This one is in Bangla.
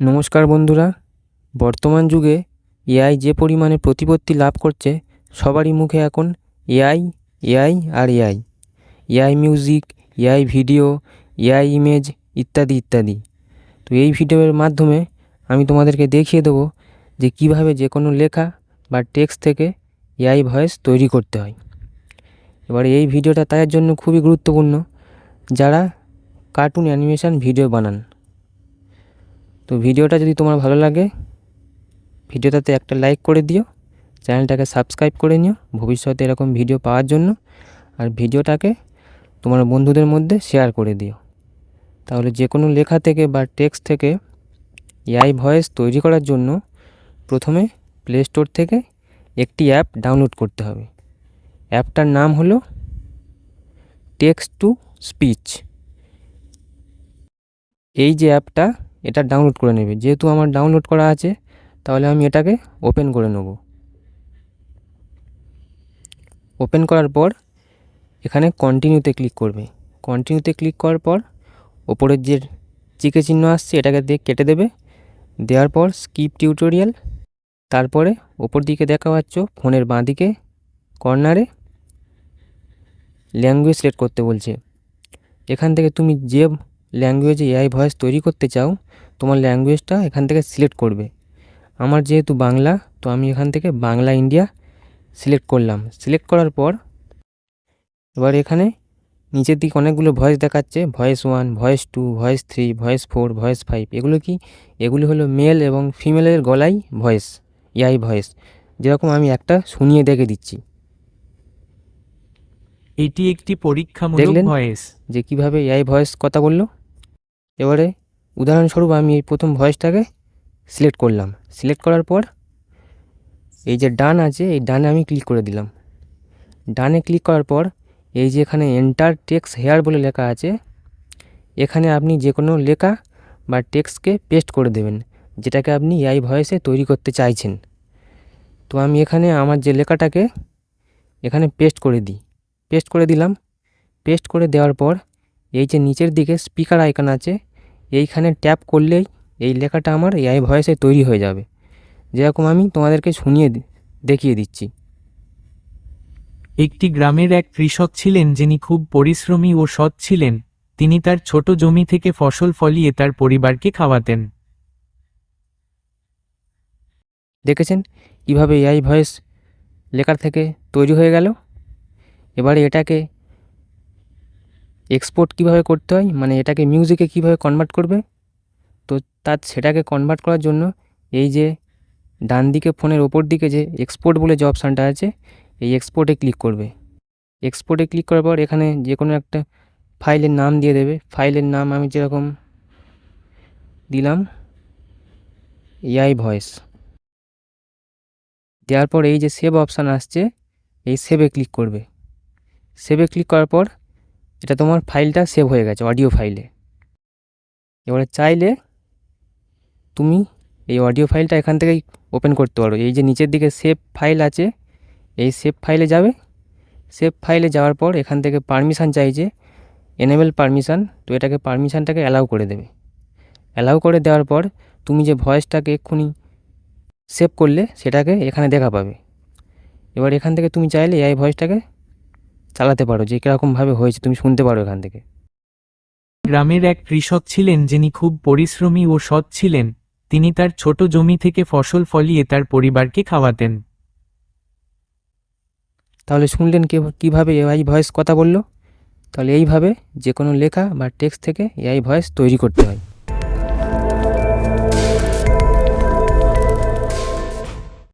নমস্কার বন্ধুরা। বর্তমান যুগে এআই যে পরিমাণে প্রতিপত্তি লাভ করছে, সবারই মুখে এখন এআই এআই আর AI. AI music, AI video, AI image ইত্যাদি ইত্যাদি। তো এই ভিডিওর মাধ্যমে আমি তোমাদেরকে দেখিয়ে দেবো যে কীভাবে যে কোনো লেখা বা টেক্সট থেকে এআই ভয়েস তৈরি করতে হয়। এবার এই ভিডিওটা তাদের জন্য খুবই গুরুত্বপূর্ণ। যারা কার্টুন অ্যানিমেশন ভিডিও বানান তো ভিডিওটা যদি তোমার ভালো লাগে, ভিডিওটাতে একটা লাইক করে দিও, চ্যানেলটাকে সাবস্ক্রাইব করে নিও, ভবিষ্যতে এরকম ভিডিও পাওয়ার জন্য, আর ভিডিওটাকে তোমার বন্ধুদের মধ্যে শেয়ার করে দিও। তাহলে যে কোনো লেখা থেকে বা টেক্সট থেকে এআই ভয়েস তৈরি করার জন্য প্রথমে প্লে স্টোর থেকে একটি অ্যাপ ডাউনলোড করতে হবে। অ্যাপটার নাম হলো টেক্সট টু স্পিচ এই যে অ্যাপটা এটা ডাউনলোড করে নেবে। যেহেতু আমার ডাউনলোড করা আছে, তাহলে আমি এটাকে ওপেন করে নেব। ওপেন করার পর এখানে কন্টিনিউতে ক্লিক করবে। কন্টিনিউতে ক্লিক করার পর ওপরের যে চিকে চিহ্ন আসছে, এটাকে দিয়ে কেটে দেবে। দেওয়ার পর স্কিপ টিউটোরিয়াল তারপরে ওপর দিকে দেখা পাচ্ছ ফোনের বাঁ দিকে কর্নারে ল্যাঙ্গুয়েজ সিলেক্ট করতে বলছে। এখান থেকে তুমি যে ল্যাঙ্গুয়েজে এআই ভয়েস তৈরি করতে চাও তোমার ল্যাঙ্গুয়েজটা এখান থেকে সিলেক্ট করবে। আমার যেহেতু বাংলা তো আমি এখান থেকে বাংলা ইন্ডিয়া সিলেক্ট করলাম। সিলেক্ট করার পর এবার এখানে নিচের দিকে অনেকগুলো ভয়েস দেখাচ্ছে। Voice one voice two voice three voice four voice five এগুলো কি? এগুলি হলো মেল এবং ফিমেলের গলায় ভয়েস এআই ভয়েস যেরকম আমি একটা শুনিয়ে দেখে দিচ্ছি। এটি একটি পরীক্ষামূলক দেখলেন? ভয়েস যে কীভাবে এআই ভয়েস কথা বলল? এবারে উদাহরণস্বরূপ আমি এই প্রথম ভয়েসটাকে সিলেক্ট করলাম। সিলেক্ট করার পর এই যে ডান আছে, এই ডানে আমি ক্লিক করে দিলাম। ডানে ক্লিক করার পর এই যে এখানে এন্টার টেক্স হেয়ার বলে লেখা আছে, এখানে আপনি যে কোনো লেখা বা টেক্সটকে পেস্ট করে দেবেন, যেটাকে আপনি এআই ভয়েসে তৈরি করতে চাইছেন। তো আমি এখানে আমার যে লেখাটাকে এখানে পেস্ট করে দিই। পেস্ট করে দিলাম। পেস্ট করে দেওয়ার পর এই যে নিচের দিকে স্পিকার আইকন আছে এইখানে ট্যাপ করলেই এই লেখাটা আমার এআই ভয়েসে তৈরি হয়ে যাবে। যেরকম আমি তোমাদেরকে শুনিয়ে দেখিয়ে দিচ্ছি। একটি গ্রামের এক কৃষক ছিলেন যিনি খুব পরিশ্রমী ও সৎ ছিলেন। তিনি তার ছোট জমি থেকে ফসল ফলিয়ে তার পরিবারকে খাওয়াতেন। দেখেছেন কীভাবে এআই ভয়েস লেখার থেকে তৈরি হয়ে গেল? এবারে এটাকে এক্সপোর্ট কীভাবে করতে হয় মানে এটাকে মিউজিকে কীভাবে কনভার্ট করবে, তো তার সেটাকে কনভার্ট করার জন্য এই যে ডান দিকে ফোনের ওপর দিকে যে এক্সপোর্ট বলে যে অপশানটা আছে, এই এক্সপোর্টে ক্লিক করবে। এক্সপোর্টে ক্লিক করার পর এখানে যে কোনো একটা ফাইলের নাম দিয়ে দেবে। ফাইলের নাম আমি যেরকম দিলাম এআই ভয়েস দেওয়ার পর এই যে সেভ অপশান আসছে, এই সেভে ক্লিক করবে। সেভে ক্লিক করার পর এটা তোমার ফাইলটা সেভ হয়ে গেছে অডিও ফাইলে এবারে চাইলে তুমি এই অডিও ফাইলটা এখান থেকেই ওপেন করতে পারো। এই যে নিচের দিকে সেভ ফাইল আছে, এই সেভ ফাইলে যাবে। সেভ ফাইলে যাওয়ার পর এখান থেকে পারমিশান চাইছে এনেবেল পারমিশান তো এটাকে পারমিশানটাকে অ্যালাউ করে দেবে। অ্যালাউ করে দেওয়ার পর তুমি যে ভয়েসটাকে এক্ষুনি সেভ করলে, সেটাকে এখানে দেখা পাবে। এবার এখান থেকে তুমি চাইলে এআই ভয়েসটাকে চালাতে পারো যে কীরকমভাবে হয়েছে তুমি শুনতে পারো এখান থেকে। গ্রামের এক কৃষক ছিলেন যিনি খুব পরিশ্রমী ও সৎ ছিলেন। তিনি তার ছোট জমি থেকে ফসল ফলিয়ে তার পরিবারকে খাওয়াতেন। তাহলে শুনলেন কে কীভাবে এআই ভয়েস কথা বলল? তাহলে এইভাবে যে কোনো লেখা বা টেক্সট থেকে এআই ভয়েস তৈরি করতে হয়।